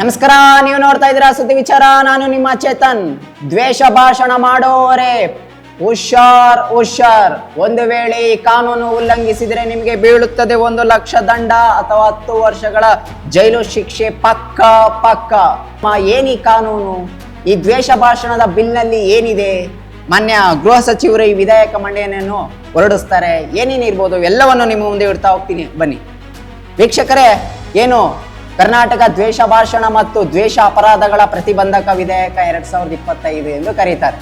ನಮಸ್ಕಾರ, ನೀವು ನೋಡ್ತಾ ಇದ್ದೀರಾ ಸುದ್ದಿ ವಿಚಾರ. ನಾನು ನಿಮ್ಮ ಚೇತನ್. ದ್ವೇಷ ಭಾಷಣ ಮಾಡೋರೆ. ಹುಷಾರ್ ಹುಷಾರ್. ಒಂದು ವೇಳೆ ಈ ಕಾನೂನು ಉಲ್ಲಂಘಿಸಿದರೆ ನಿಮಗೆ ಬೀಳುತ್ತದೆ ಒಂದು ಲಕ್ಷ ದಂಡ ಅಥವಾ ಹತ್ತು ವರ್ಷಗಳ ಜೈಲು ಶಿಕ್ಷೆ. ಪಕ್ಕ ಪಕ್ಕ. ಏನಿ ಕಾನೂನು? ಈ ದ್ವೇಷ ಭಾಷಣದ ಬಿಲ್ನಲ್ಲಿ ಏನಿದೆ? ಮಾನ್ಯ ಗೃಹ ಸಚಿವರು ಈ ವಿಧೇಯಕ ಮಂಡನೆಯನ್ನು ಹೊರಡಿಸ್ತಾರೆ. ಏನೇನಿರ್ಬೋದು ಎಲ್ಲವನ್ನು ನಿಮ್ಮ ಮುಂದೆ ಇಡ್ತಾ ಹೋಗ್ತೀನಿ. ಬನ್ನಿ. ವೀಕ್ಷಕರೇ, ಏನು ಕರ್ನಾಟಕ ದ್ವೇಷ ಭಾಷಣ ಮತ್ತು ದ್ವೇಷ ಅಪರಾಧಗಳ ಪ್ರತಿಬಂಧಕ ವಿಧೇಯಕ ಎರಡ್ ಸಾವಿರದ ಇಪ್ಪತ್ತೈದು ಎಂದು ಕರೀತಾರೆ.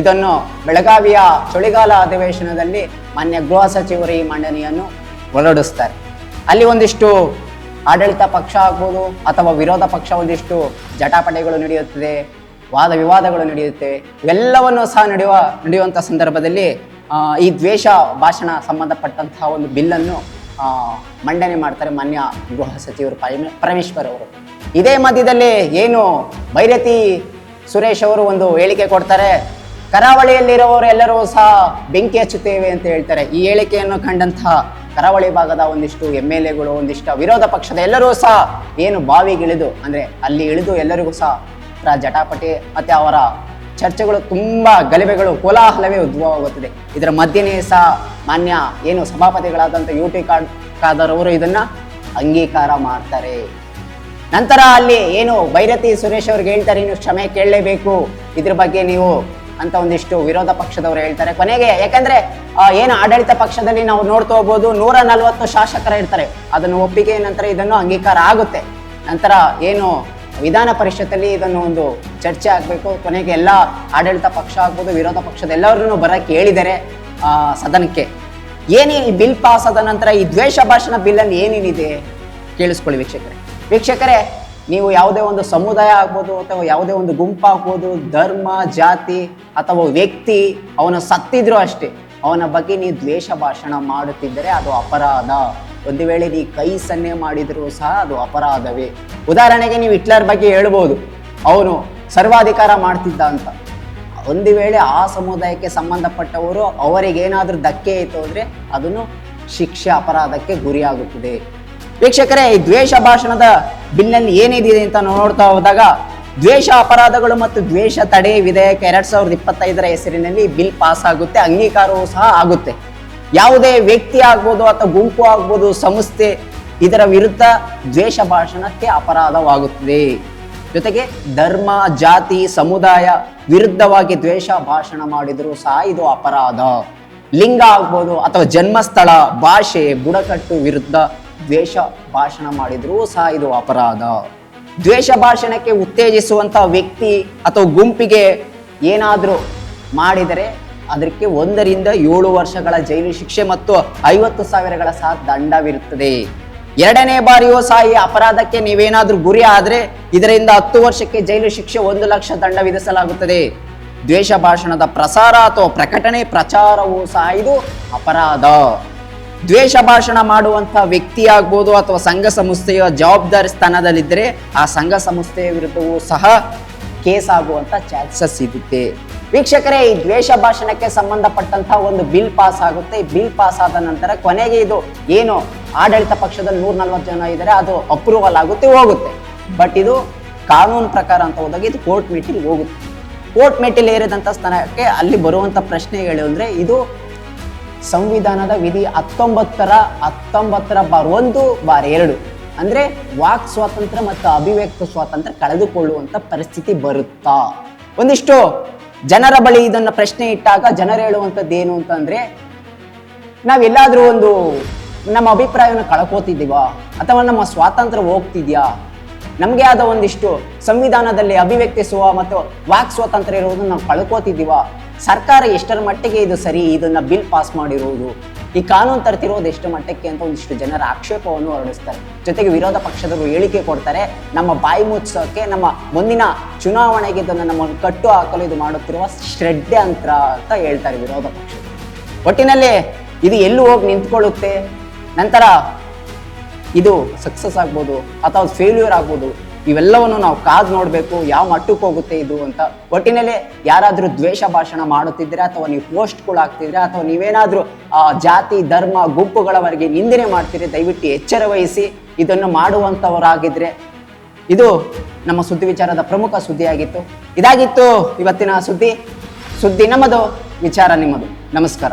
ಇದನ್ನು ಬೆಳಗಾವಿಯ ಚಳಿಗಾಲ ಅಧಿವೇಶನದಲ್ಲಿ ಮಾನ್ಯ ಗೃಹ ಸಚಿವರು ಈ ಮಂಡನೆಯನ್ನು ಹೊರಡಿಸ್ತಾರೆ ಅಲ್ಲಿ ಒಂದಿಷ್ಟು ಆಡಳಿತ ಪಕ್ಷ ಆಗ್ಬೋದು ಅಥವಾ ವಿರೋಧ ಪಕ್ಷ ಒಂದಿಷ್ಟು ಜಟಾಪಟೆಗಳು ನಡೆಯುತ್ತದೆ, ವಾದ ವಿವಾದಗಳು ನಡೆಯುತ್ತವೆ. ಇವೆಲ್ಲವನ್ನು ಸಹ ನಡೆಯುವ ನಡೆಯುವಂಥ ಸಂದರ್ಭದಲ್ಲಿ ಈ ದ್ವೇಷ ಭಾಷಣ ಸಂಬಂಧಪಟ್ಟಂತಹ ಒಂದು ಬಿಲ್ಲನ್ನು ಮಂಡನೆ ಮಾಡ್ತಾರೆ ಮಾನ್ಯ ಗೃಹ ಸಚಿವರು ಪರಮೇ- ಪರಮೇಶ್ವರ್ ಅವರು. ಇದೇ ಮಧ್ಯದಲ್ಲಿ ಏನು ಭೈರತಿ ಸುರೇಶ್ ಅವರು ಒಂದು ಹೇಳಿಕೆ ಕೊಡ್ತಾರೆ. ಕರಾವಳಿಯಲ್ಲಿರುವವರು ಎಲ್ಲರೂ ಸಹ ಬೆಂಕಿ ಹಚ್ಚುತ್ತೇವೆ ಅಂತ ಹೇಳ್ತಾರೆ. ಈ ಹೇಳಿಕೆಯನ್ನು ಕಂಡಂತಹ ಕರಾವಳಿ ಭಾಗದ ಒಂದಿಷ್ಟು ಎಂ ಎಲ್ ಎಗಳು, ಒಂದಿಷ್ಟು ವಿರೋಧ ಪಕ್ಷದ ಎಲ್ಲರೂ ಸಹ ಏನು ಬಾವಿಗಿಳಿದು, ಅಂದ್ರೆ ಅಲ್ಲಿ ಇಳಿದು ಎಲ್ಲರಿಗೂ ಸಹ ಜಟಾಪಟಿ, ಮತ್ತೆ ಅವರ ಚರ್ಚೆಗಳು ತುಂಬ ಗಲಭೆಗಳು ಕೋಲಾಹಲವೇ ಉದ್ಭವವಾಗುತ್ತದೆ. ಇದರ ಮಧ್ಯನೇ ಸಹ ಮಾನ್ಯ ಏನು ಸಭಾಪತಿಗಳಾದಂಥ ಯು ಟಿ ಕಾಡ್ ಖಾದರವರು ಇದನ್ನ ಅಂಗೀಕಾರ ಮಾಡ್ತಾರೆ. ನಂತರ ಅಲ್ಲಿ ಏನು ಭೈರತಿ ಸುರೇಶ್ ಅವ್ರಿಗೆ ಹೇಳ್ತಾರೆ ನೀವು ಕ್ಷಮೆ ಕೇಳಲೇಬೇಕು. ಇದ್ರ ಬಗ್ಗೆ ನೀವು ಅಂತ ಒಂದಿಷ್ಟು ವಿರೋಧ ಪಕ್ಷದವರು ಹೇಳ್ತಾರೆ ಕೊನೆಗೆ. ಯಾಕಂದ್ರೆ ಏನು ಆಡಳಿತ ಪಕ್ಷದಲ್ಲಿ ನಾವು ನೋಡ್ತಾ ಹೋಗ್ಬೋದು, ನೂರ ನಲ್ವತ್ತು ಶಾಸಕರ ಇರ್ತಾರೆ. ಅದನ್ನು ಒಪ್ಪಿಗೆ ನಂತರ ಇದನ್ನು ಅಂಗೀಕಾರ ಆಗುತ್ತೆ. ನಂತರ ಏನು ವಿಧಾನ ಪರಿಷತ್ತಲ್ಲಿ ಇದನ್ನು ಒಂದು ಚರ್ಚೆ ಆಗಬೇಕು. ಕೊನೆಗೆ ಎಲ್ಲ ಆಡಳಿತ ಪಕ್ಷ ಆಗ್ಬೋದು, ವಿರೋಧ ಪಕ್ಷದ ಎಲ್ಲರನ್ನು ಬರಕ್ಕೆ ಹೇಳಿದ್ದಾರೆ ಸದನಕ್ಕೆ. ಏನೇ ಈ ಬಿಲ್ ಪಾಸ್ ಆದ ನಂತರ ಈ ದ್ವೇಷ ಭಾಷಣ ಬಿಲ್ಲಲ್ಲಿ ಏನೇನಿದೆ ಕೇಳಿಸ್ಕೊಳ್ಳಿ ವೀಕ್ಷಕರೇ. ವೀಕ್ಷಕರೇ, ನೀವು ಯಾವುದೇ ಒಂದು ಸಮುದಾಯ ಆಗ್ಬೋದು ಅಥವಾ ಯಾವುದೇ ಒಂದು ಗುಂಪಾಗ್ಬೋದು ಧರ್ಮ, ಜಾತಿ ಅಥವಾ ವ್ಯಕ್ತಿ, ಅವನು ಸತ್ತಿದ್ರು ಅಷ್ಟೇ, ಅವನ ಬಗ್ಗೆ ನೀವು ದ್ವೇಷ ಭಾಷಣ ಮಾಡುತ್ತಿದ್ದರೆ ಅದು ಅಪರಾಧ. ಒಂದು ವೇಳೆ ನೀ ಕೈ ಸನ್ನೆ ಮಾಡಿದರೂ ಸಹ ಅದು ಅಪರಾಧವೇ. ಉದಾಹರಣೆಗೆ ನೀವು ಹಿಟ್ಲರ್ ಬಗ್ಗೆ ಹೇಳ್ಬೋದು. ಅವನು ಸರ್ವಾಧಿಕಾರ ಮಾಡ್ತಿದ್ದ ಅಂತ. ಒಂದು ವೇಳೆ ಆ ಸಮುದಾಯಕ್ಕೆ ಸಂಬಂಧಪಟ್ಟವರು ಅವರಿಗೇನಾದರೂ ಧಕ್ಕೆ ಆಯಿತು ಅಂದರೆ ಅದನ್ನು ಶಿಕ್ಷೆ ಅಪರಾಧಕ್ಕೆ ಗುರಿಯಾಗುತ್ತದೆ. ವೀಕ್ಷಕರೇ, ಈ ದ್ವೇಷ ಭಾಷಣದ ಬಿಲ್ನಲ್ಲಿ ಏನಿದೆ ಅಂತ ನೋಡ್ತಾ ಹೋದಾಗ, ದ್ವೇಷ ಅಪರಾಧಗಳು ಮತ್ತು ದ್ವೇಷ ತಡೆ ವಿಧೇಯಕ ಎರಡ್ ಸಾವಿರದ ಇಪ್ಪತ್ತೈದರ ಹೆಸರಿನಲ್ಲಿ ಬಿಲ್ ಪಾಸ್ ಆಗುತ್ತೆ ಅಂಗೀಕಾರವೂ ಸಹ ಆಗುತ್ತೆ. ಯಾವುದೇ ವ್ಯಕ್ತಿ ಆಗ್ಬೋದು ಅಥವಾ ಗುಂಪು ಆಗ್ಬೋದು, ಸಂಸ್ಥೆ ಇದರ ವಿರುದ್ಧ ದ್ವೇಷ ಭಾಷಣಕ್ಕೆ ಅಪರಾಧವಾಗುತ್ತದೆ. ಜೊತೆಗೆ ಧರ್ಮ, ಜಾತಿ, ಸಮುದಾಯ ವಿರುದ್ಧವಾಗಿ ದ್ವೇಷ ಭಾಷಣ ಮಾಡಿದರೂ ಸಹ ಇದು ಅಪರಾಧ. ಲಿಂಗ ಆಗ್ಬೋದು ಅಥವಾ ಜನ್ಮಸ್ಥಳ, ಭಾಷೆ, ಬುಡಕಟ್ಟು ವಿರುದ್ಧ ದ್ವೇಷ ಭಾಷಣ ಮಾಡಿದರೂ ಸಹ ಇದು ಅಪರಾಧ. ದ್ವೇಷ ಭಾಷಣಕ್ಕೆ ಉತ್ತೇಜಿಸುವಂತ ವ್ಯಕ್ತಿ ಅಥವಾ ಗುಂಪಿಗೆ ಏನಾದರೂ ಮಾಡಿದರೆ ಅದಕ್ಕೆ ಒಂದರಿಂದ ಏಳು ವರ್ಷಗಳ ಜೈಲು ಶಿಕ್ಷೆ ಮತ್ತು ಐವತ್ತು ಸಾವಿರಗಳ ಸಹ ದಂಡವಿರುತ್ತದೆ. ಎರಡನೇ ಬಾರಿಯೂ ಸಹ ಈ ಅಪರಾಧಕ್ಕೆ ನೀವೇನಾದ್ರೂ ಗುರಿ ಆದರೆ ಇದರಿಂದ ಹತ್ತು ವರ್ಷಕ್ಕೆ ಜೈಲು ಶಿಕ್ಷೆ ಒಂದು ಲಕ್ಷ ದಂಡ ವಿಧಿಸಲಾಗುತ್ತದೆ. ದ್ವೇಷ ಭಾಷಣದ ಪ್ರಸಾರ ಅಥವಾ ಪ್ರಕಟಣೆ ಪ್ರಚಾರವೂ ಸಹ ಇದು ಅಪರಾಧ. ದ್ವೇಷ ಭಾಷಣ ಮಾಡುವಂತಹ ವ್ಯಕ್ತಿ ಆಗ್ಬೋದು ಅಥವಾ ಸಂಘ ಸಂಸ್ಥೆಯ ಜವಾಬ್ದಾರಿ ಸ್ಥಾನದಲ್ಲಿದ್ದರೆ ಆ ಸಂಘ ಸಂಸ್ಥೆಯ ವಿರುದ್ಧವೂ ಸಹ ಕೇಸ್ ಆಗುವಂತ ಚಾನ್ಸಸ್ ಇರುತ್ತೆ ವೀಕ್ಷಕರೇ, ಈ ದ್ವೇಷ ಭಾಷಣಕ್ಕೆ ಸಂಬಂಧಪಟ್ಟಂತಹ ಒಂದು ಬಿಲ್ ಪಾಸ್ ಆಗುತ್ತೆ. ಬಿಲ್ ಪಾಸ್ ಆದ ನಂತರ ಕೊನೆಗೆ ಇದು ಏನು ಆಡಳಿತ ಪಕ್ಷದಲ್ಲಿ ನೂರ ನಲ್ವತ್ತು ಜನ ಇದ್ದಾರೆ, ಅದು ಅಪ್ರೂವಲ್ ಆಗುತ್ತೆ, ಹೋಗುತ್ತೆ. ಬಟ್ ಇದು ಕಾನೂನು ಪ್ರಕಾರ ಅಂತ ಹೋದಾಗ ಇದು ಕೋರ್ಟ್ ಮೀಟಿಂಗ್ ಹೋಗುತ್ತೆ. ಕೋರ್ಟ್ ಮೆಟ್ಟಿಲ್ ಏರಿದಂಥ ಸ್ಥಾನಕ್ಕೆ ಅಲ್ಲಿ ಬರುವಂಥ ಪ್ರಶ್ನೆಗಳು ಅಂದರೆ ಇದು ಸಂವಿಧಾನದ ವಿಧಿ ಹತ್ತೊಂಬತ್ತರ ಹತ್ತೊಂಬತ್ತರ ಬಾರ್ ಒಂದು, ಬಾರ್ ಎರಡು. ಅಂದ್ರೆ ವಾಕ್ ಸ್ವಾತಂತ್ರ್ಯ ಮತ್ತು ಅಭಿವ್ಯಕ್ತ ಸ್ವಾತಂತ್ರ್ಯ ಕಳೆದುಕೊಳ್ಳುವಂತ ಪರಿಸ್ಥಿತಿ ಬರುತ್ತಾ? ಒಂದಿಷ್ಟು ಜನರ ಬಳಿ ಇದನ್ನ ಪ್ರಶ್ನೆ ಇಟ್ಟಾಗ ಜನರು ಹೇಳುವಂಥದ್ದು ಏನು ಅಂತಂದ್ರೆ, ನಾವೆಲ್ಲಾದ್ರೂ ಒಂದು ನಮ್ಮ ಅಭಿಪ್ರಾಯವನ್ನು ಕಳ್ಕೋತಿದ್ದೀವಾ? ಅಥವಾ ನಮ್ಮ ಸ್ವಾತಂತ್ರ್ಯ ಹೋಗ್ತಿದ್ಯಾ? ನಮಗೆ ಆದ ಒಂದಿಷ್ಟು ಸಂವಿಧಾನದಲ್ಲಿ ಅಭಿವ್ಯಕ್ತಿಸುವ ಮತ್ತು ವಾಕ್ ಸ್ವಾತಂತ್ರ್ಯ ಇರುವುದನ್ನು ನಾವು ಕಳ್ಕೋತಿದ್ದೀವಾ? ಸರ್ಕಾರ ಎಷ್ಟರ ಮಟ್ಟಿಗೆ ಇದು ಸರಿ, ಇದನ್ನ ಬಿಲ್ ಪಾಸ್ ಮಾಡಿರುವುದು ಈ ಕಾನೂನು ತರ್ತಿರೋದು ಎಷ್ಟು ಮಟ್ಟಕ್ಕೆ ಅಂತ ಒಂದಿಷ್ಟು ಜನರ ಆಕ್ಷೇಪವನ್ನು ಹೊರಡಿಸ್ತಾರೆ. ಜೊತೆಗೆ ವಿರೋಧ ಪಕ್ಷದವರು ಹೇಳಿಕೆ ಕೊಡ್ತಾರೆ, ನಮ್ಮ ಬಾಯಿ ಮುಚ್ಚೋಕೆ, ನಮ್ಮ ಮುಂದಿನ ಚುನಾವಣೆಗೆ ಇದನ್ನು ನಮ್ಮ ಕಟ್ಟು ಹಾಕಲು ಇದು ಮಾಡುತ್ತಿರುವ ಷಡ್ಯಂತ್ರ ಅಂತ ಹೇಳ್ತಾರೆ ವಿರೋಧ ಪಕ್ಷ ಒಟ್ಟಿನಲ್ಲಿ ಇದು ಎಲ್ಲೂ ಹೋಗಿ ನಿಂತ್ಕೊಳ್ಳುತ್ತೆ? ನಂತರ ಇದು ಸಕ್ಸಸ್ ಆಗ್ಬೋದು, ಅಥವಾ ಫೇಲ್ಯೂರ್ ಆಗ್ಬೋದು ಇವೆಲ್ಲವನ್ನು ನಾವು ಕಾದು ನೋಡಬೇಕು, ಯಾವ ಮಟ್ಟಕ್ಕೆ ಹೋಗುತ್ತೆ ಇದು ಅಂತ. ಒಟ್ಟಿನಲ್ಲಿ ಯಾರಾದರೂ ದ್ವೇಷ ಭಾಷಣ ಮಾಡುತ್ತಿದ್ರೆ ಅಥವಾ ನೀವು ಪೋಸ್ಟ್ಗಳು ಹಾಕ್ತಿದ್ರೆ ಅಥವಾ ನೀವೇನಾದರೂ ಜಾತಿ, ಧರ್ಮ, ಗುಂಪುಗಳವರೆಗೆ ನಿಂದನೆ ಮಾಡ್ತೀರಿ, ದಯವಿಟ್ಟು ಎಚ್ಚರ ವಹಿಸಿ ಇದನ್ನು ಮಾಡುವಂಥವರಾಗಿದ್ದರೆ ಇದು ನಮ್ಮ ಸುದ್ದಿ ವಿಚಾರದ ಪ್ರಮುಖ ಸುದ್ದಿಯಾಗಿತ್ತು. ಇದಾಗಿತ್ತು ಇವತ್ತಿನ ಸುದ್ದಿ. ಸುದ್ದಿ ನಮ್ಮದು, ವಿಚಾರ ನಿಮ್ಮದು. ನಮಸ್ಕಾರ.